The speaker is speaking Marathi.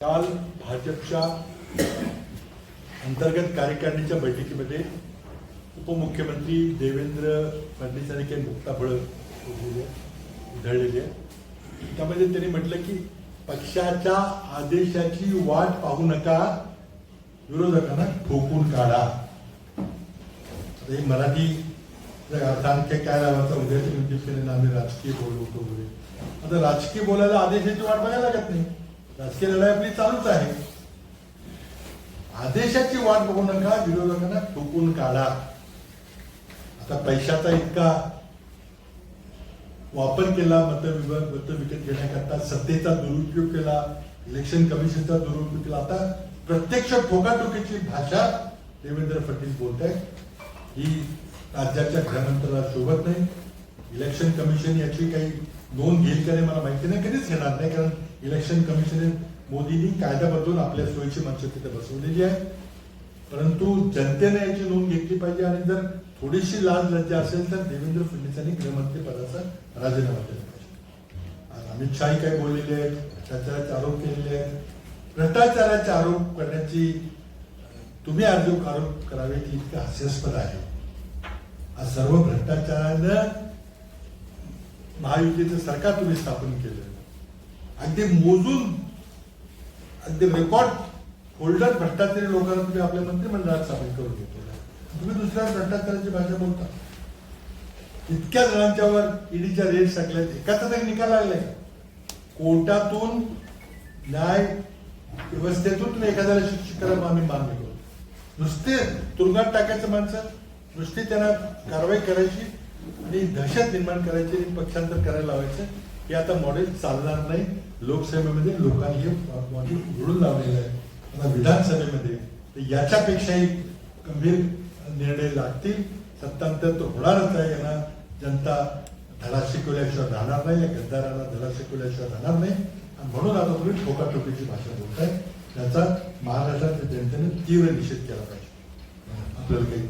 काल भाजपच्या अंतर्गत कार्यकारिणीच्या बैठकीमध्ये उपमुख्यमंत्री देवेंद्र फडणवीस यांनी काही मुक्ता फळं उधळलेली. आहे त्यामध्ये त्यांनी म्हटलं की पक्षाच्या आदेशाची वाट पाहू नका विरोधकांना ठोकून काढा. आता हे मराठी अर्थांख्य काय लावायचा? उद्याच्या निवडणुकीने आम्ही राजकीय बोलवतो वगैरे. आता राजकीय बोलायला आदेशाची वाट बघायला लागत नाही. राजकीय लढाई आपली चालूच आहे. आदेशाची वाट बघू नका विरोधकांना ठोकून काढा. आता पैशाचा इतका वापर केला मत मत विकत घेण्याकरता सत्तेचा दुरुपयोग केला इलेक्शन कमिशनचा दुरुपयोग केला. आता प्रत्यक्ष ठोकाठोकीची भाषा देवेंद्र फडणवीस बोलत आहेत. ही राज्याच्या गृहमंत्र्याला शोभत नाही. इलेक्शन कमिशन याची काही नोंद घेईल का नाही मला माहिती नाही. कधीच घेणार नाही कारण इलेक्शन कमिशन मोदींनी कायदा बदलून आपल्या सोयीची माणसं तिथे बसवलेली आहे. परंतु जनतेने याची नोंद घेतली पाहिजे आणि जर थोडीशी लाज लज्जा असेल तर देवेंद्र फडणवीस यांनी गृहमंत्री पदाचा राजीनामा दिला पाहिजे. आज अमित शहाही काय बोललेले आहेत भ्रष्टाचाराचे आरोप केलेले आहेत. भ्रष्टाचाराचे आरोप करण्याची तुम्ही आरोप आरोप करावे की इतकं हास्यास्पद आहे. आज सर्व भ्रष्टाचारानं महायुतीचं सरकार तुम्ही स्थापन केलं. आणि ते मोजून ते रेकॉर्ड होल्डर भ्रष्टाचारी लोकांना तुम्ही आपल्या मंत्रिमंडळात सामील करून घेतो तुम्ही दुसऱ्या भ्रष्टाचाराची भाषा बोलता. इतक्या जणांच्यावर ईडीच्या रेट टाकल्या एकाचा तरी निकाल लागलाय. कोर्टातून न्याय व्यवस्थेतून एखाद्याला शिक्षित करायला आम्ही मान्य करू नुसते तुरुंगात टाकायचं माणसं नुसती त्यांना कारवाई करायची आणि दहशत निर्माण करायची आणि पक्षांतर करायला लावायचं. हे आता मॉडेल चालणार नाही. लोकसभेमध्ये लोकांनी हे मॉडेल उघडून लावलेलं आहे. आता विधानसभेमध्ये तर याच्यापेक्षाही गंभीर निर्णय लागतील. सत्तांतर तो होणारच आहे यांना. जनता धडा शिकवल्याशिवाय राहणार नाही. या गद्दारांना धडा शिकवल्याशिवाय राहणार नाही. आणि म्हणून आता तुम्ही ठोकाठोकीची भाषा बोलताय. त्याचा महाराष्ट्राच्या जनतेने तीव्र निषेध केला पाहिजे. आपल्याला काही